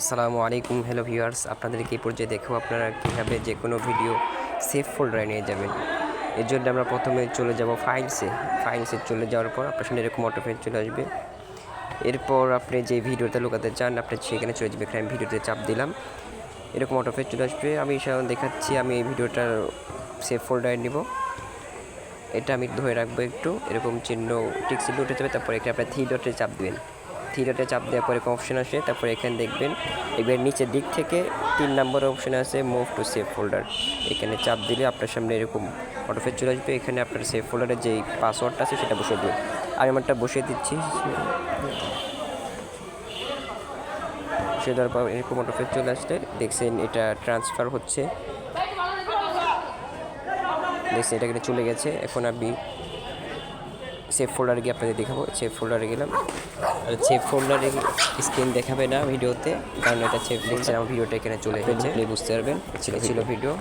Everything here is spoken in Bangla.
আসসালামু আলাইকুম হ্যালো ভিউয়ার্স আপনাদেরকে এই পর্যায়ে দেখো আপনারা কীভাবে যে কোনো ভিডিও সেভ ফোল্ডারে নিয়ে যাবেন। এর জন্য আমরা প্রথমে চলে যাব ফাইলসে ফাইলসে চলে যাওয়ার পর আপনার সামনে এরকম অটোফেট চলে আসবে। এরপর আপনি যে ভিডিওতে লুকাতে চান, আপনি সেখানে চলে যাবে এখানে আমি ভিডিওতে চাপ দিলাম। এরকম অটোফেট চলে আসবে। আমি সাধারণ দেখাচ্ছি, আমি এই ভিডিওটার সেভ ফোল্ডারে নিব। এটা আমি ধরে রাখব একটু। এরকম চিহ্ন টিক চিহ্ন যাবে, তারপর এখানে আপনার থ্রি ডটে চাপ দেবেন। থ্রি চাপ দেওয়ার পরে একটা অপশন আসে, তারপরে এখানে দেখবেন এবার নিচের দিক থেকে তিন নম্বর অপশন আছে মুভ টু সেভ ফোল্ডার এখানে চাপ দিলে আপনার সামনে এরকম অটোফেট চলে আসবে, এখানে আপনার সেভ ফোল্ডারের যেই পাসওয়ার্ডটা আছে সেটা বসিয়ে দেবেন। আমি আমারটা বসিয়ে দিচ্ছি। সে দেওয়ার পর এরকম অটোফেট চলে আসলে দেখছেন এটা ট্রান্সফার হচ্ছে। দেখছেন এটা কিন্তু চলে গেছে। এখন আমি সেভ ফোল্ডারে গিয়ে আপনাদের দেখাবো। সেভ ফোল্ডারে গেলাম। আর সেভ ফোল্ডারে স্ক্রিন দেখাবে না ভিডিওতে কারণ এটা সেভ দেখছেন আমার ভিডিওটা এখানে চলে এসেছে। বুঝতে পারবেন। ছিল ভিডিও।